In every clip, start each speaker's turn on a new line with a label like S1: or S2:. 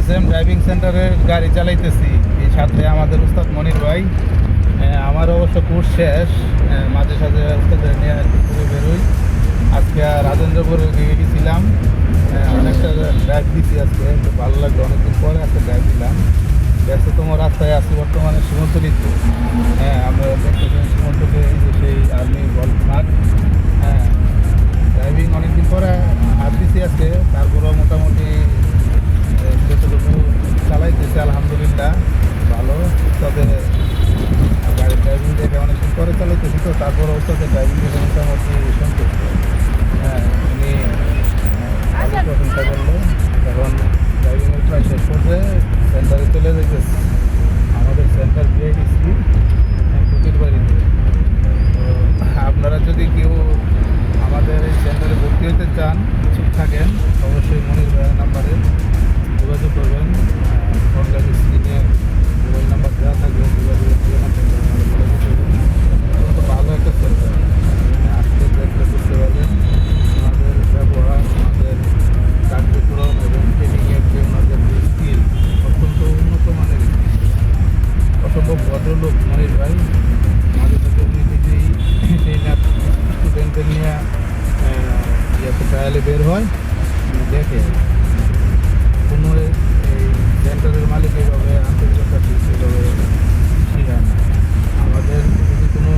S1: S M driving সেন্টারের গাড়ি চালাইতেছি। এই সাথে আমাদের উস্তাদ মনির ভাই। আমার অবশ্য কোর্স শেষ। মাঝে সাঝে উস্তাদের নিয়ে একটু ঘুরে বেরোই। আজকে রাজেন্দ্রপুরে গেছিলাম। অনেকটা ড্রাইভ দিচ্ছি আজকে। একটু ভালো লাগল, অনেকদিন পরে আজকে ড্রাইভ দিলাম। ব্যস্ততম রাস্তায় আছি বর্তমানে সীমন্তলিতে হ্যাঁ আমরা আলহামদুলিল্লাহ ভালো। তবে গাড়ির ড্রাইভিং দেখে অনেকদিন পরে চালাইতেছি তো তারপরে ওর ড্রাইভিং দেখে মোটামুটি সন্তুষ্ট। হ্যাঁ উনি ভালো প্রশংসা করল। এখন ড্রাইভিংয়ের প্রায় শেষ করছে সেন্টারে চলে যেতেছে আমাদের সেন্টার বিআইডিসি কুটির বাড়িতে তো আপনারা যদি কেউ আমাদের এই সেন্টারে ভর্তি হতে চান ইচ্ছুক থাকেন অবশ্যই মনির ট্রায়ালে বের হয় দেখে কোনো এই সেন্টারের মালিক এইভাবে আন্তর্জাতিক এইভাবে শেখায় না আমাদের যদি কোনো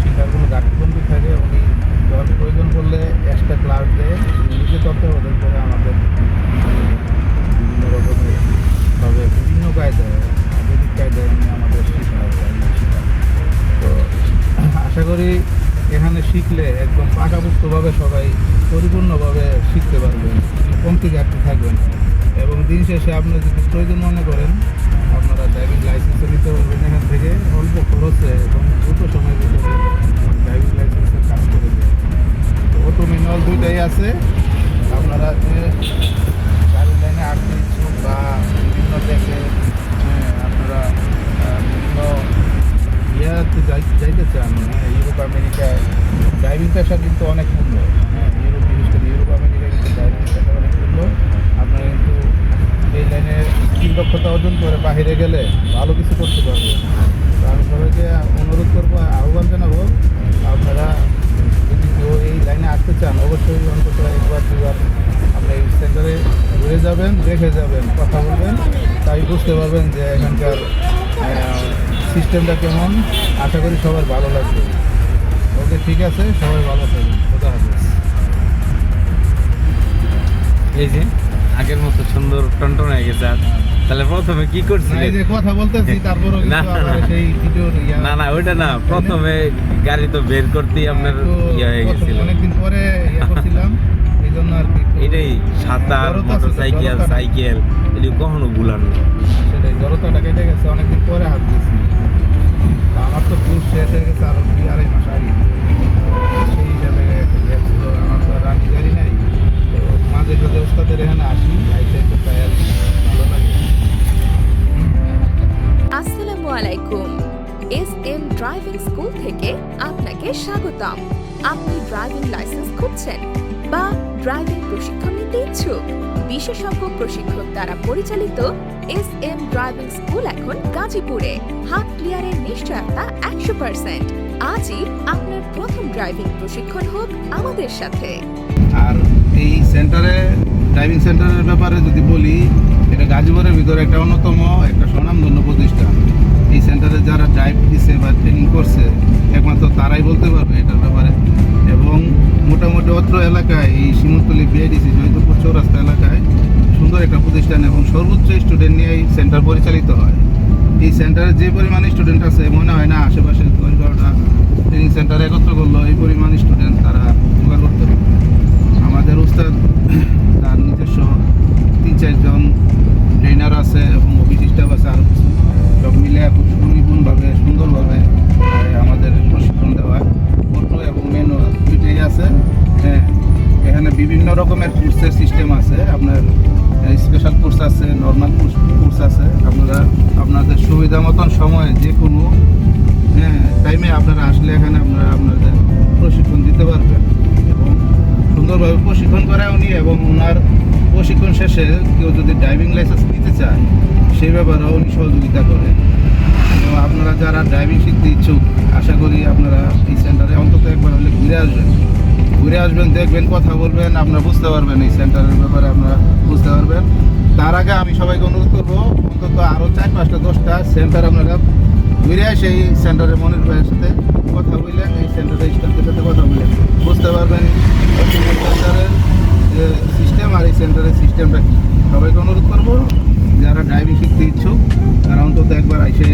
S1: শিক্ষার কোনো ঘাটতিবন্দি থাকে, উনি যখন প্রয়োজন পড়লে এক্সট্রা ক্লাস দেয়, নিজে তত্ত্বাবধান করে আমাদের বিভিন্ন রকমের ভাবে বিভিন্ন কায়দায়, আধুনিক কায়দায় উনি আমাদের শেখায়। তো আশা করি এখানে শিখলে একদম পাকাপোক্তভাবে সবাই পরিপূর্ণভাবে শিখতে পারবেন কমতি ঘাটতি থাকবেন। এবং দিন শেষে আপনারা যদি প্রয়োজন মনে করেন আপনারা ড্রাইভিং লাইসেন্সও নিতে পারবেন এখান থেকে অল্প খরচে এবং দ্রুত সময়ের ভিতরে ড্রাইভিং লাইসেন্সের কাজ করে দেয়। তো অটো ম্যানুয়াল দুইটাই আছে। আপনারা যে গাড়ি লাইনে আসতে ইচ্ছুক বা বিভিন্ন দেশে হ্যাঁ, আপনারা যাইতে চান ইউরোপ আমেরিকায় ড্রাইভিং পেশা কিন্তু অনেক মূল্য হ্যাঁ ইউরোপ বিশেষ করে ইউরোপ আমেরিকায় কিন্তু ড্রাইভিং পেশা অনেক মূল্য আপনারা কিন্তু এই লাইনে স্কিল দক্ষতা অর্জন করে বাইরে গেলে ভালো কিছু করতে পারবে তো আমি সবাইকে অনুরোধ করব, আহ্বান জানাব, আপনারা যদি কেউ এই লাইনে আসতে চান, অবশ্যই অন্তত একবার দুবার আপনি এই সেন্টারে ঘুরে যাবেন, দেখে যাবেন, কথা বলবেন। তাই বুঝতে পারবেন যে এখানকার সিস্টেমটা কেমন? আশা করি সবার ভালো লাগবে। ওকে ঠিক আছে সবাই ভালো থাকবেন। খোদা হাফেজ।
S2: এই যে আগের মতো সুন্দর টনটন হয়ে গেছে আর। তাহলে প্রথমে কি করছিলেন
S1: এই যে কথা বলতেছি তারপরও
S2: না, না। না। না ওইটা না। প্রথমে গাড়ি তো বের করতেই আপনার
S1: একটু
S2: ইয়ে হয়ে গেছিল।
S1: অনেকদিন পরে করছিলাম
S2: এটাই সাঁতার
S1: জড়তা ছিল,
S2: মোটর সাইকেল এটি কখনো ভুলার না।
S1: সেটাই, জড়তাটা কেটে গেছে, অনেকদিন পরে হাত দিয়েছি। আমার তো কোর্স শেষ হয়ে গেছে, আরও দুই আড়াই মাস আগে। সেই হিসাবে আমার তো রানি গাড়ি নাই। তো মাঝে সাঝে ওস্তাদের এখানে আসি আইসে একটু টায়ার ভালো লাগে।
S3: আসসালামু আলাইকুম। এস এম ড্রাইভিং স্কুল থেকে আপনাকে স্বাগতম। আপনি ড্রাইভিং লাইসেন্স খুঁজছেন? বা ড্রাইভিং প্রশিক্ষণ নিতে ইচ্ছুক। বিশেষজ্ঞ প্রশিক্ষক দ্বারা পরিচালিত এস এম ড্রাইভিং স্কুল এখন গাজীপুরে। হাত ক্লিয়ারের নিশ্চয়তা একশো পার্সেন্ট আজই আপনার প্রথম ড্রাইভিং প্রশিক্ষণ হোক আমাদের সাথে।
S1: আর এই সেন্টারে, ড্রাইভিং সেন্টারের ব্যাপারে যদি বলি, এটা গাজীপুরের ভিতরে একটা অন্যতম, একটা স্বনামধন্য প্রতিষ্ঠান। এই সেন্টারে যারা ড্রাইভ দিছে বা ট্রেনিং করছে, একমাত্র তারাই বলতে পারবে এটার ব্যাপারে। এলাকায়, এই সীমন্তলি বিআইডিসি জয়ন্তপুর চৌরাস্তা এলাকায় সুন্দর একটা প্রতিষ্ঠান এবং সর্বোচ্চ স্টুডেন্ট নিয়ে এই সেন্টার পরিচালিত হয়। এই সেন্টারে যে পরিমাণ স্টুডেন্ট আছে, মনে হয় না আশেপাশে দশ বারোটা ট্রেনিং সেন্টার একত্র করল এই পরিমাণ স্টুডেন্ট তারা জোগাড় করতে আমাদের উস্তাদ, তার নিজস্ব তিন চারজন ট্রেনার আছে এবং অফিস স্টাফ আছে আরও কিছু। সব মিলে খুব সুনিপুণভাবে, সুন্দরভাবে আমাদের প্রশিক্ষণ দেওয়া। অটো এবং মেনু দুইটাই আছে। বিভিন্ন রকমের কোর্সের সিস্টেম আছে। আপনার স্পেশাল কোর্স আছে নর্মাল কোর্স আছে। আপনারা আপনাদের সুবিধা মতন সময়ে যে কোনো হ্যাঁ টাইমে আপনারা আসলে এখানে আপনারা আপনাদের প্রশিক্ষণ দিতে পারবেন। এবং সুন্দরভাবে প্রশিক্ষণ করায় উনি এবং ওনার প্রশিক্ষণ শেষে কেউ যদি ড্রাইভিং লাইসেন্স নিতে চায়, সেই ব্যাপারেও উনি সহযোগিতা করে। তো আপনারা যারা ড্রাইভিং শিখতে ইচ্ছুক, আশা করি আপনারা এই সেন্টারে অন্তত একবার হলে ঘুরে আসবেন। ঘুরে আসবেন, দেখবেন, কথা বলবেন, আপনারা বুঝতে পারবেন এই সেন্টারের ব্যাপারে আপনারা বুঝতে পারবেন। তার আগে আমি সবাইকে অনুরোধ করব, অন্তত আরও চার পাঁচটা, দশটা সেন্টার আপনারা ঘুরে আসে এই সেন্টারে মনির ভাইয়ের সাথে কথা বললেন এই সেন্টারের স্টাফদের সাথে কথা বললেন বুঝতে পারবেন সেন্টারের সিস্টেম আর এই সেন্টারের সিস্টেমটা কী। সবাইকে অনুরোধ করব, যারা ড্রাইভিং শিখতে ইচ্ছুক, তারা অন্তত একবার এসে